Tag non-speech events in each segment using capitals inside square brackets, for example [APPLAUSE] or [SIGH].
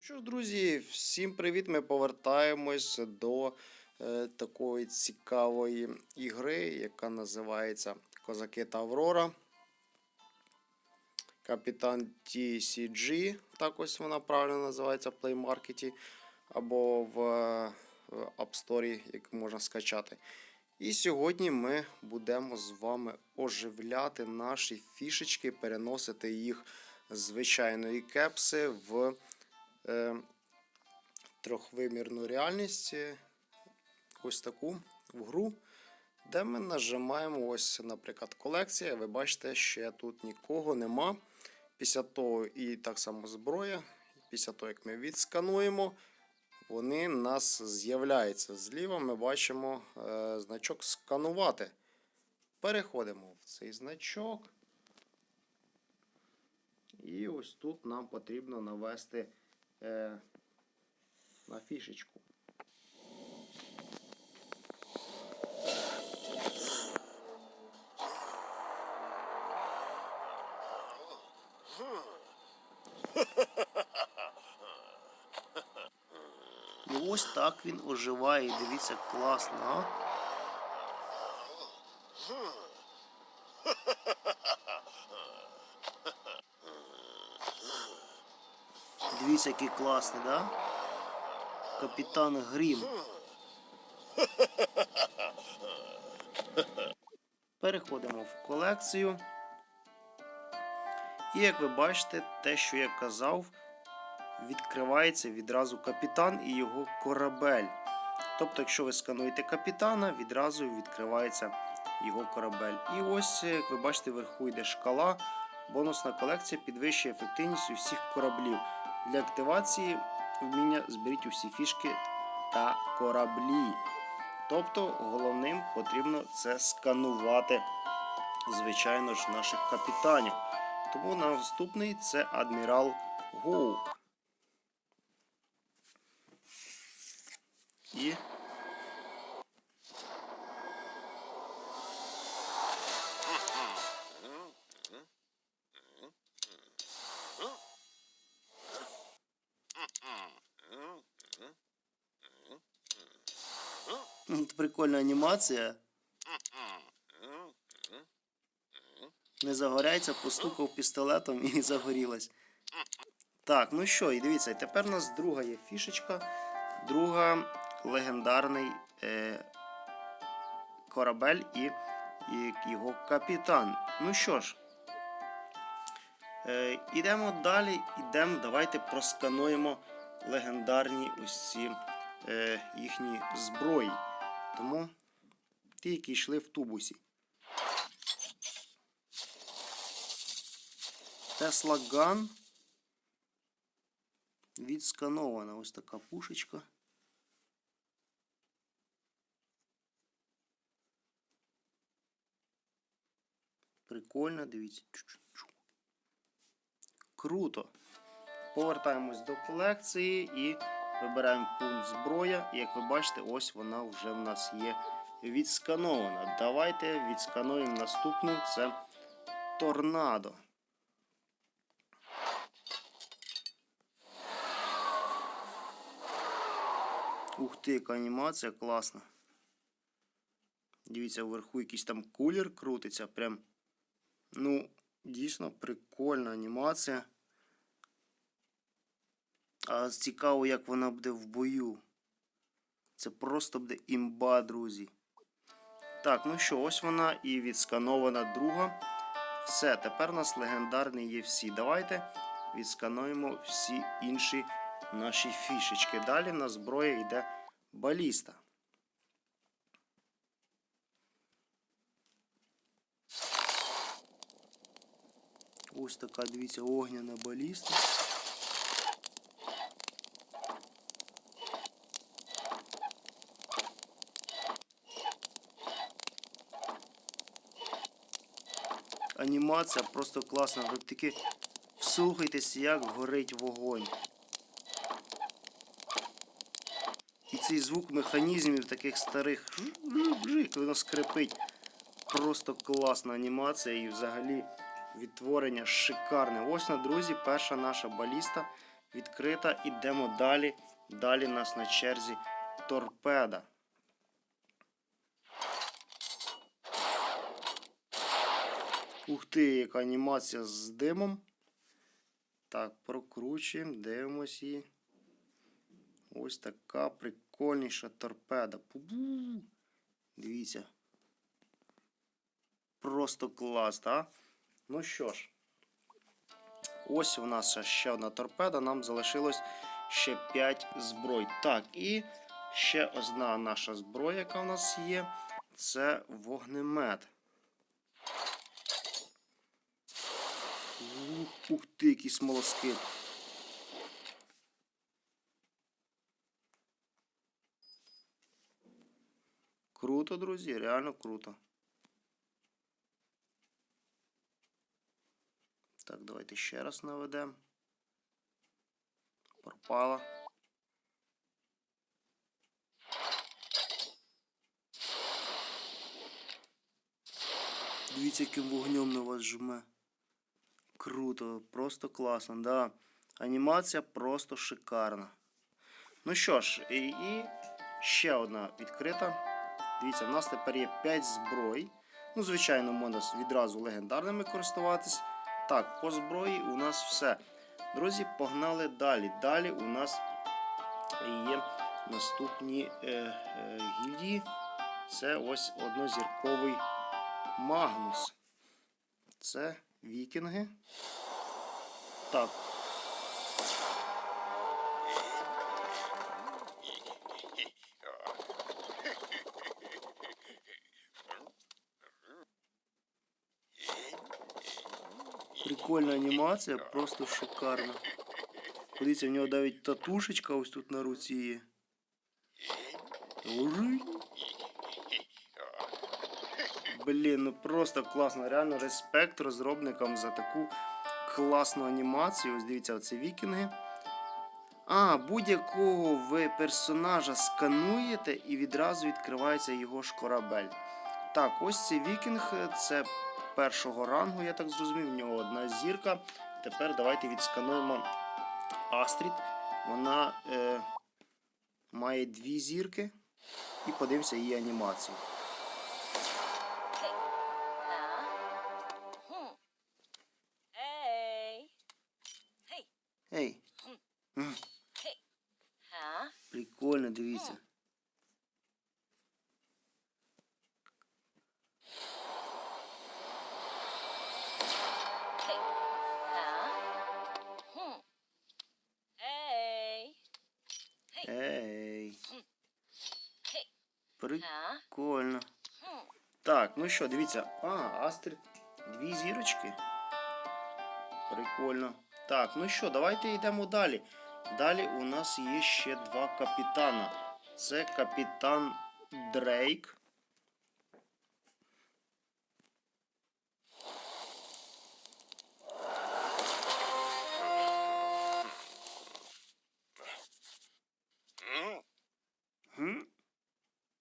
Що ж, друзі, всім привіт! Ми повертаємось до е, такої цікавої ігри, яка називається Козаки та Аврора. Капітан TCG, так ось вона правильно називається в Play Market або в, е, в App Store, як можна скачати. І сьогодні ми будемо з вами оживляти наші фішечки, переносити їх з звичайної кепси в е, трьохвимірну реальність, ось таку в гру, де ми нажимаємо ось, наприклад, колекція. Ви бачите, ще тут нікого нема. Після того і так само зброя. Після того, як ми відскануємо, вони у нас з'являються. Зліва ми бачимо е, значок сканувати. Переходимо в цей значок. І ось тут нам потрібно навести е, на фішечку. Так він оживає. Дивіться, класно, а? Дивіться, який класний, да? Капітан Грім. Переходимо в колекцію. І як ви бачите, те, що я казав, відкривається відразу капітан і його корабель. Тобто, якщо ви скануєте капітана, відразу відкривається його корабель. І ось, як ви бачите, вверху йде шкала. Бонусна колекція підвищує ефективність усіх кораблів. Для активації вміння зберіть усі фішки та кораблі. Тобто головним потрібно це сканувати, звичайно ж, наших капітанів. Тому наступний це адмірал Гоук. І М, Прикольна анімація. Не загоряється, постукав пістолетом і [LAUGHS] загорілась. Так, ну що, і дивіться, тепер у нас друга є фішечка. Друга легендарний е, корабель і, і його капітан. Ну що ж, е, ідемо далі, ідемо, давайте проскануємо легендарні ці е, їхні зброї. Тому ті, які йшли в тубусі. Тесла Ган. Відсканована ось така пушечка. Прикольно, дивіться. Круто. Повертаємось до колекції і вибираємо пункт зброя. І як ви бачите, ось вона вже в нас є відсканована. Давайте відскануємо наступну це торнадо. Ух ти, яка анімація класна. Дивіться, вверху якийсь там кулер крутиться. Прям. Ну, дійсно прикольна анімація. А цікаво, як вона буде в бою. Це просто буде імба, друзі. Так, ну що, ось вона і відсканована друга. Все, тепер у нас легендарний є всі. Давайте відскануємо всі інші наші фішечки. Далі на зброї йде баліста. Ось така, дивіться, огняна баліста. Анімація просто класна. Ви таки вслухайтесь, як горить вогонь. І цей звук механізмів таких старих, воно скрипить. Просто класна анімація і взагалі відтворення шикарне. Ось на друзі, перша наша баліста відкрита. Ідемо далі. Далі нас на черзі торпеда. Ух ти, яка анімація з димом. Так, прокручуємо, дивимось її. Ось така прикольніша торпеда. Дивіться. Просто клас, так? Ну що ж, ось у нас ще одна торпеда. Нам залишилось ще 5 зброй. Так, і ще одна наша зброя, яка у нас є, це вогнемет. Ух, ух ти, який смолоскип. Круто, друзі, реально круто. Так, давайте ще раз наведемо. Пропала. Дивіться, яким вогнем на вас жме. Круто, просто класно, да. Анімація просто шикарна. Ну що ж, і, і ще одна відкрита. Дивіться, в нас тепер є 5 зброй. Ну, звичайно, можна відразу легендарними користуватись. Так, по зброї у нас все. Друзі, погнали далі. Далі у нас є наступні е, е, гільдії. Це ось однозірковий Магнус. Це вікінги. Так. Прикольна анімація, просто шикарна. Подивіться, в нього навіть татушечка ось тут на руці є. Блін, ну просто класно. Реально респект розробникам за таку класну анімацію. Ось дивіться, оце вікінги. А, будь-якого ви персонажа скануєте і відразу відкривається його ж корабель. Так, ось цей вікінг, це першого рангу, я так зрозумів, в нього одна зірка. Тепер давайте відскануємо Астрід. Вона е, має дві зірки. І подивимося її анімацію. Що, дивіться. А, Астрид. Дві зірочки. Прикольно. Так, ну що, давайте йдемо далі. Далі у нас є ще два капітана. Це капітан Дрейк.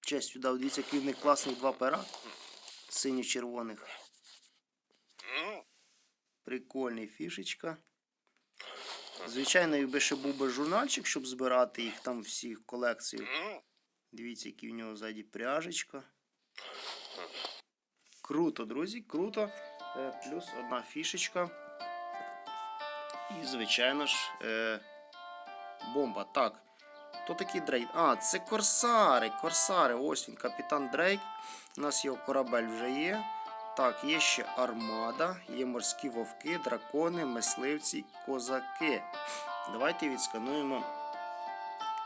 Честь віддав, дивіться, який в них класних два пера. Синьо-червоних. Прикольний фішечка. Звичайно, якби ще був би журнальчик, щоб збирати їх там всіх колекцію. Дивіться, які в нього ззаді пряжечка. Круто, друзі, круто. Е, Плюс одна фішечка. І, звичайно ж, е, бомба. Так. Хто такий Дрейк? А, це корсари. Корсари. Ось він, капітан Дрейк. У нас його корабель вже є. Так, є ще армада, є морські вовки, дракони, мисливці, козаки. Давайте відскануємо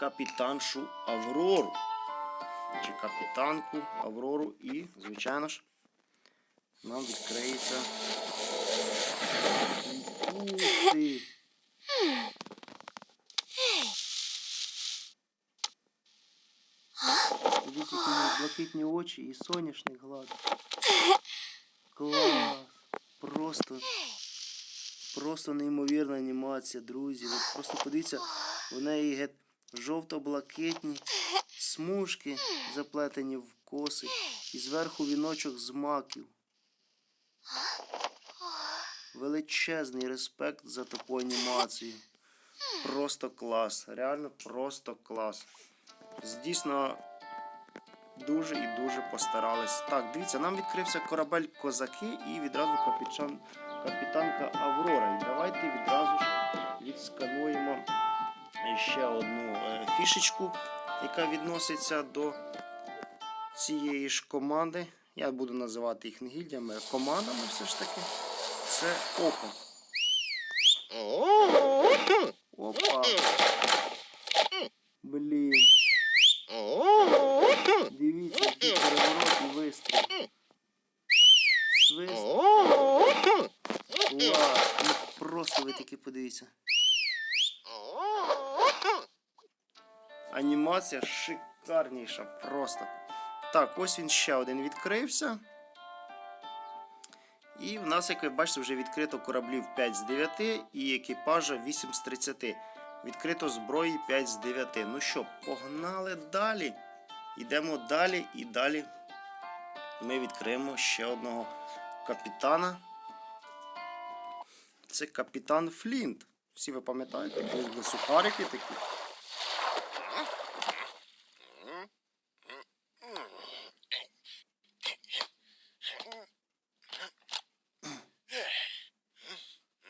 капітаншу Аврору. Чи капітанку Аврору і, звичайно ж, нам відкриється. Ух ти! Дивіться, які в нього блакитні очі і соняшник гладить. [LAUGHS] Клас! Просто, просто неймовірна анімація, друзі. Ви просто подивіться, в неї геть жовто-блакитні смужки заплетені в коси, і зверху віночок з маків. величезний респект за таку анімацію. Просто клас. Реально просто клас. Дійсно дуже і дуже постарались. Так, дивіться, нам відкрився корабель Козаки і відразу капітан, капітанка Аврора. І давайте відразу ж відскануємо ще одну е, фішечку, яка відноситься до цієї ж команди. Я буду називати їх не гільдіями, а командами все ж таки. Це око. Опа. Блін. Дивіться, який переворот і вистріл. Свист. Клас. Ну просто ви таки подивіться. Анімація шикарніша просто. Так, ось він ще один відкрився. І в нас, як ви бачите, вже відкрито кораблів 5 з 9 і екіпажа 8 з 30. Відкрито зброї 5 з 9. Ну що, погнали далі. Йдемо далі і далі ми відкриємо ще одного капітана. Це капітан Флінт. Всі ви пам'ятаєте, були сухарики такі.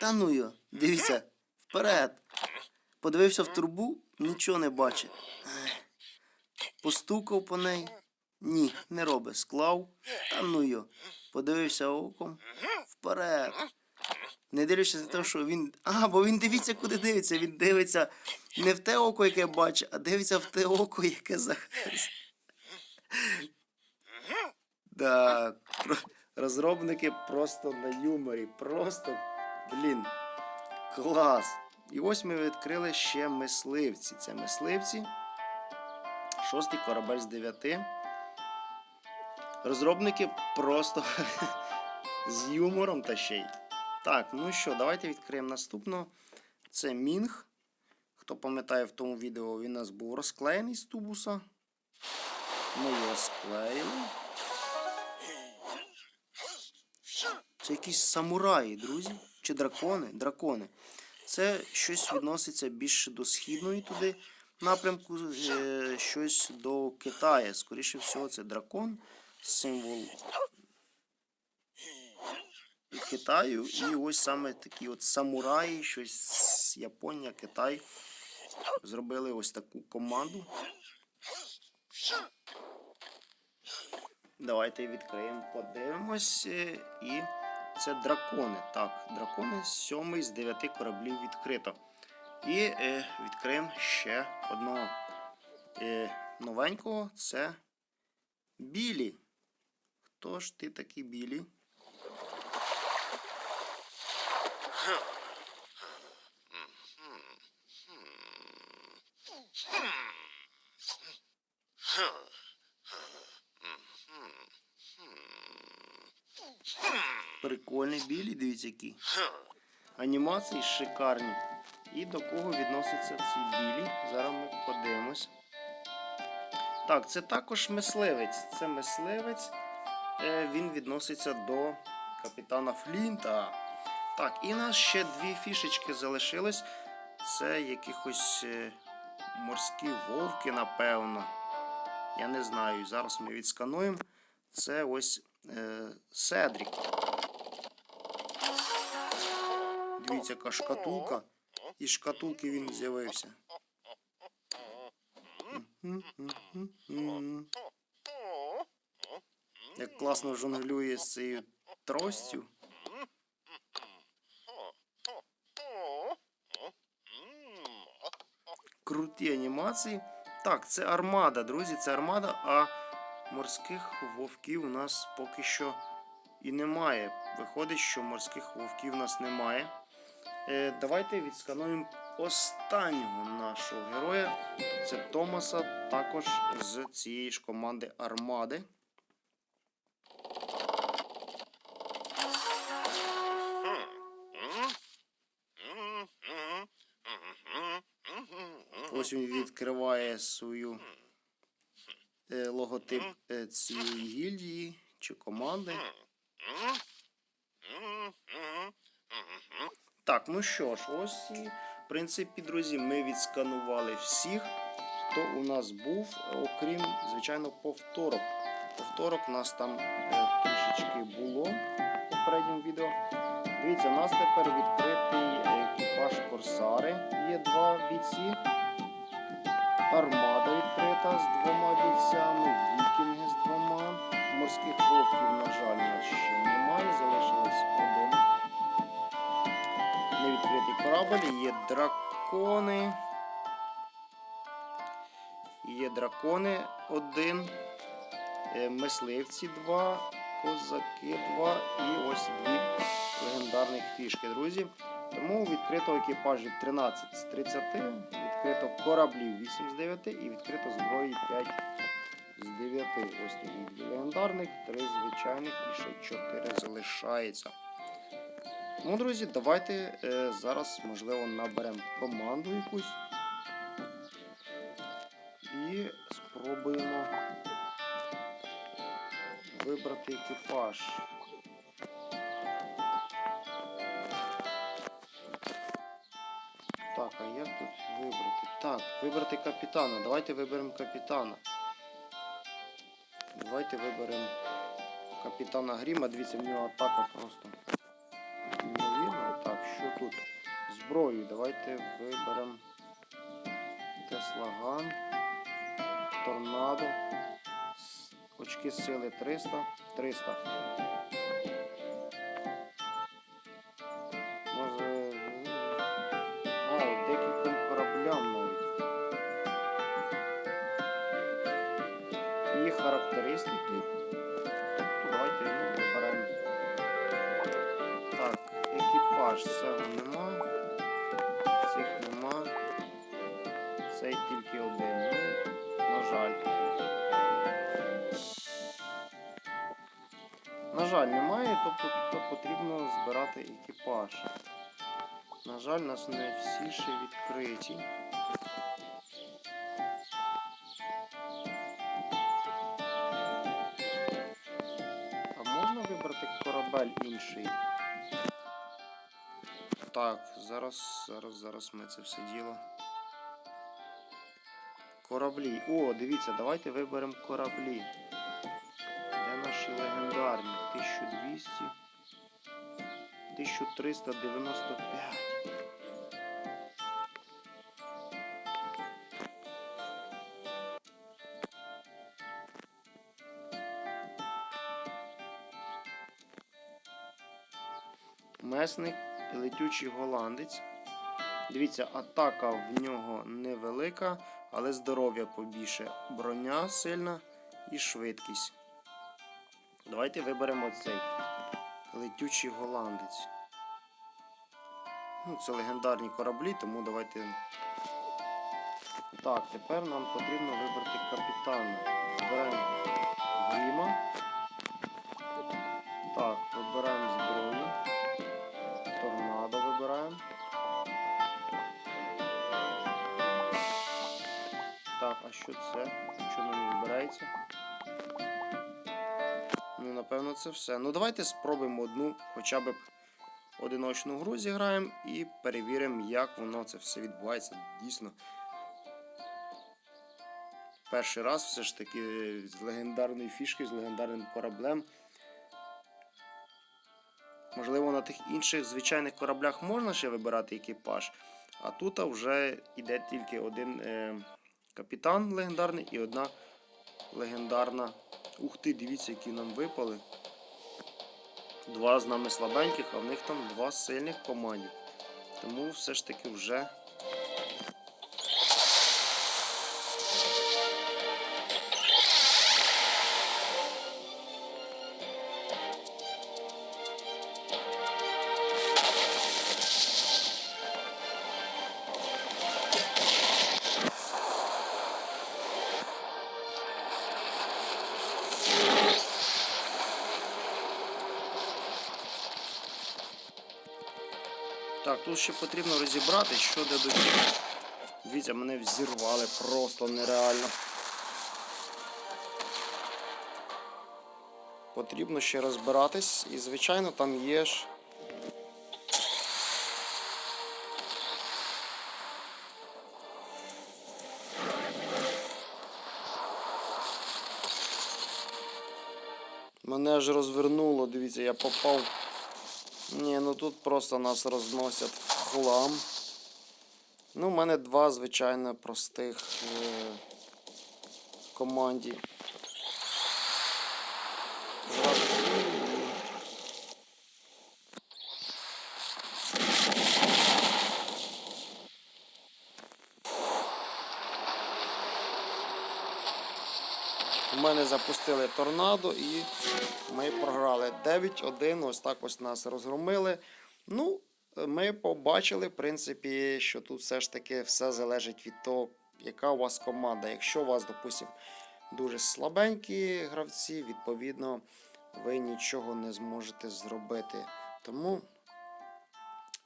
Та ну йо, дивіться, вперед. Подивився в трубу, нічого не бачить. Постукав по неї. Ні, не робить. Склав. Та ну йо. Подивився оком. Вперед. Не дивлячись на те, що він. А, бо він дивіться, куди дивиться. Він дивиться не в те око, яке бачить, а дивиться в те око, яке захист. Да, розробники просто на юморі. Просто, блін, клас. І ось ми відкрили ще мисливці. Це мисливці. Шостий корабель з дев'яти. Розробники просто [LAUGHS] з юмором та ще й. Так, ну що, давайте відкриємо наступного. Це Мінг. Хто пам'ятає в тому відео, він у нас був розклеєний з тубуса. Ми його склеїли. Це якісь самураї, друзі. Чи дракони? Дракони. Це щось відноситься більше до східної туди напрямку, е, щось до Китаю. Скоріше всього, це дракон, символ Китаю. І ось саме такі от самураї, щось Японія, Китай. Зробили ось таку команду. Давайте відкриємо, подивимось. е, І це дракони. Так, дракони сьомий з дев'яти кораблів відкрито. І е, відкриємо ще одного е, новенького. Це білі. Хто ж ти такий білі? Прикольний білі, дивіться які. Анімації шикарні. І до кого відносяться ці білі? Зараз ми подивимось. Так, це також мисливець. Це мисливець. Е, Він відноситься до капітана Флінта. Так, і нас ще дві фішечки залишились. Це якихось е, морські вовки, напевно. Я не знаю. Зараз ми відскануємо. Це ось е, Седрік. Дивіться, яка шкатулка. Із шкатулки він з'явився. Як класно жонглює з цією тростю. Круті анімації. Так, це армада, друзі, це армада, а морських вовків у нас поки що і немає. Виходить, що морських вовків у нас немає. Е, давайте відскануємо останнього нашого героя. Це Томаса, також з цієї ж команди Армади. Ось він відкриває свою е, логотип е, цієї гільдії чи команди. Так, ну що ж, ось і в принципі, друзі, ми відсканували всіх, хто у нас був, окрім, звичайно, повторок. Повторок у нас там е, трішечки було в попередньому відео. Дивіться, у нас тепер відкритий екіпаж Корсари. Є два бійці. Армада відкрита з двома бійцями, вікінги з двома. Морських вовків, на жаль, у нас ще немає, залишилось один. Невідкритий корабль, є дракони. Є дракони один, е, мисливці два, козаки два і ось дві легендарних фішки, друзі. Тому відкрито екіпажів 13 з 30, відкрито кораблів 8 з 9 і відкрито зброї 5 з 9. Ось такі дві легендарних, 3 звичайних і ще 4 залишається. Ну, друзі, давайте е, зараз, можливо, наберемо команду якусь. І спробуємо вибрати екіпаж. Так, а як тут вибрати? Так, вибрати капітана. Давайте виберемо капітана. Давайте виберемо капітана Гріма. Дивіться, в нього атака просто тут? Зброю. Давайте виберемо Теслаган, Торнадо. Очки сили 300. 300. Жаль, немає, тобто тут потрібно збирати екіпаж. На жаль, нас не всі ще відкриті. А можна вибрати корабель інший? Так, зараз, зараз, зараз ми це все діло. Кораблі. О, дивіться, давайте виберемо кораблі. Де наші легендарні? 1200. 1395. Месник летючий голландець. Дивіться, атака в нього невелика, але здоров'я побільше. Броня сильна і швидкість. Давайте виберемо цей летючий голландець. Ну, це легендарні кораблі, тому давайте. Так, тепер нам потрібно вибрати капітана. Вибираємо Гріма. Так, вибираємо зброю. Торнадо вибираємо. Так, а що це? Чому не вибирається? Напевно, це все. Ну, давайте спробуємо одну, хоча б одиночну гру зіграємо і перевіримо, як воно це все відбувається дійсно. Перший раз все ж таки з легендарною фішкою, з легендарним кораблем. Можливо, на тих інших звичайних кораблях можна ще вибирати екіпаж, а тут вже йде тільки один е, капітан легендарний і одна легендарна. Ух ти, дивіться, які нам випали. Два з нами слабеньких, а в них там два сильних команді. Тому все ж таки вже. тут ще потрібно розібрати, що дадуть. Дивіться, мене взірвали просто нереально. Потрібно ще розбиратись і, звичайно, там є ж. Мене ж розвернуло, дивіться, я попав. Ні, ну тут просто нас розносять в хлам. Ну, у мене два, звичайно, простих е- команді. Зразу мене запустили торнадо і ми програли 9-1. Ось так ось нас розгромили. Ну, ми побачили, в принципі, що тут все ж таки все залежить від того, яка у вас команда. Якщо у вас, допустимо, дуже слабенькі гравці, відповідно, ви нічого не зможете зробити. Тому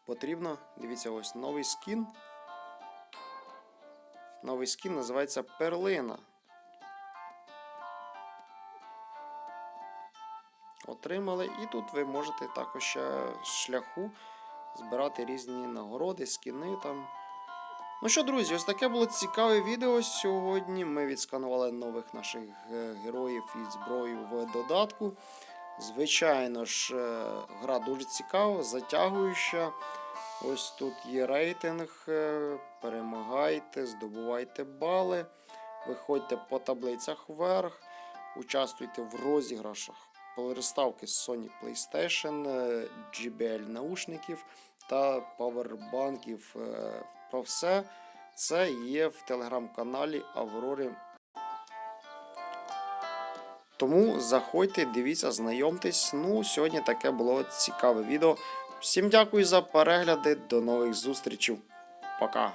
потрібно, дивіться, ось новий скін. Новий скін називається Перлина. Отримали, і тут ви можете також з шляху збирати різні нагороди, скіни там. Ну що, друзі, ось таке було цікаве відео сьогодні. Ми відсканували нових наших е, героїв і зброю в додатку. Звичайно ж, е, гра дуже цікава, затягуюча. Ось тут є рейтинг. е, Перемагайте, здобувайте бали, виходьте по таблицях вверх, участвуйте в розіграшах переставки Sony PlayStation, е, JBL наушників та павербанків. Е, Про все це є в телеграм-каналі Аврори. Тому заходьте, дивіться, знайомтесь. Ну, сьогодні таке було цікаве відео. Всім дякую за перегляди. До нових зустрічей. Пока.